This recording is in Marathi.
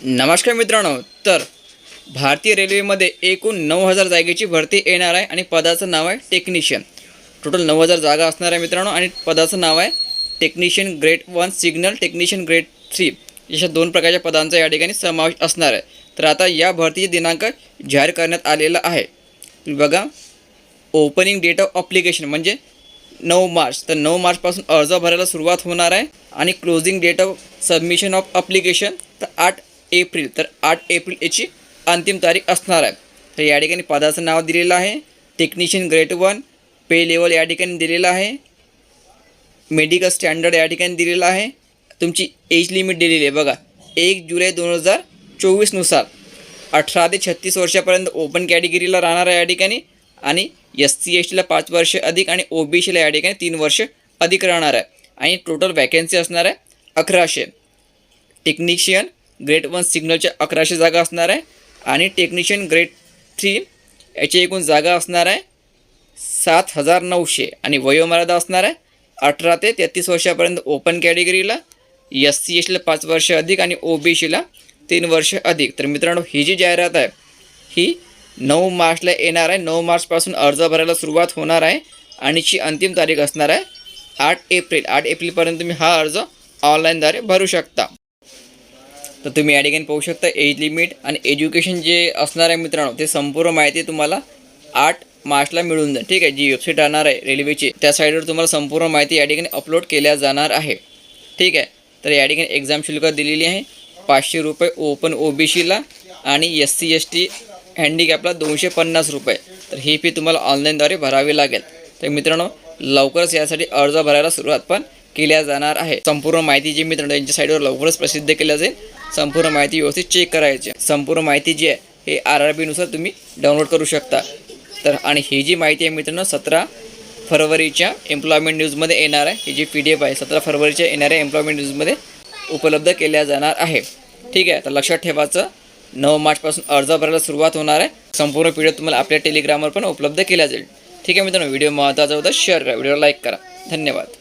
नमस्कार मित्रांनो तर भारतीय रेल्वेमध्ये एकूण नऊ हजार जागेची भरती येणार आहे आणि पदाचं नाव आहे टेक्निशियन टोटल नऊ हजार जागा असणार आहे मित्रांनो आणि पदाचं नाव आहे technician grade one signal technician grade three अशा दोन प्रकारच्या पदांचा या ठिकाणी समावेश असणार आहे. तर आता या भरतीचे दिनांक जाहीर करण्यात आलेला आहे. बघा ओपनिंग डेट ऑफ अप्लिकेशन म्हणजे नऊ मार्च. तर नऊ मार्चपासून अर्ज भरायला सुरुवात होणार आहे आणि closing date of submission of application तर आठ एप्रिल तर आठ एप्रिल याची अंतिम तारीख असणार आहे. तर या ठिकाणी पदाचं नाव दिलेलं आहे. Technician grade one pay level या ठिकाणी दिलेलं आहे. मेडिकल स्टँडर्ड या ठिकाणी दिलेलं आहे. तुमची एज लिमिट दिलेली आहे. बघा एक जुलै दोन हजार चोवीसनुसार अठरा ते छत्तीस वर्षापर्यंत ओपन कॅटेगरीला राहणार आहे या ठिकाणी आणि एस सी एस टीला पाच वर्ष अधिक आणि ओ बी सीला या ठिकाणी तीन वर्ष अधिक राहणार आहे. आणि टोटल वॅकन्सी असणार आहे अकराशे. टेक्निशियन ग्रेट वन सिग्नलच्या अकराशे जागा असणार आहे. आणि टेक्निशियन ग्रेट थ्री याची एकूण जागा असणार आहे सात हजार नऊशे. आणि वयोमर्यादा असणार आहे अठरा ते तेहतीस वर्षापर्यंत ओपन कॅटेगरीला एस सी एसला पाच वर्ष अधिक आणि ओ बी सीला तीन वर्ष अधिक. तर मित्रांनो ही जी जाहिरात आहे ही नऊ मार्चला येणार आहे. नऊ मार्चपासून अर्ज भरायला सुरुवात होणार आहे आणि ची अंतिम तारीख असणार आहे आठ एप्रिल. आठ एप्रिलपर्यंत तुम्ही हा अर्ज ऑनलाईनद्वारे भरू शकता. तर तुम्ही या ठिकाणी पाहू शकता एज लिमिट आणि एज्युकेशन जे असणार आहे मित्रांनो ते संपूर्ण माहिती तुम्हाला आठ मार्चला मिळून जाईल. ठीक आहे जी वेबसाईट राहणार आहे रेल्वेची त्या साईडवर तुम्हाला संपूर्ण माहिती या ठिकाणी अपलोड केल्या जाणार आहे. ठीक आहे तर या ठिकाणी एक्झाम शुल्क दिलेली आहे. पाचशे रुपये ओपन ओ बी सीला आणि एस सी एस टी हँडिकॅपला दोनशे पन्नास रुपये. तर ही फी तुम्हाला ऑनलाईनद्वारे भरावी लागेल. तर मित्रांनो लवकरच यासाठी अर्ज भरायला सुरुवात पण केल्या जाणार आहे. संपूर्ण माहिती जी मित्रांनो यांच्या साईडवर लवकरच प्रसिद्ध केल्या जाईल. संपूर्ण माहिती व्यवस्थित चेक करायची. संपूर्ण माहिती जी आहे हे आर आर बीनुसार तुम्ही डाउनलोड करू शकता. तर आणि ही जी माहिती आहे मित्रांनो सतरा फरवरीच्या एम्प्लॉयमेंट न्यूजमध्ये येणार आहे. ही जी पी डी एफ आहे सतरा फरवरीच्या येणाऱ्या एम्प्लॉयमेंट न्यूजमध्ये उपलब्ध केल्या जाणार आहे. ठीक आहे तर लक्षात ठेवायचं नऊ मार्चपासून अर्ज भरायला सुरुवात होणार आहे. संपूर्ण पी डी एफ तुम्हाला आपल्या टेलिग्रामवर पण उपलब्ध केल्या जाईल. ठीक आहे मित्रांनो व्हिडिओ महत्त्वाचा होता शेअर करा. व्हिडिओ लाईक करा. धन्यवाद.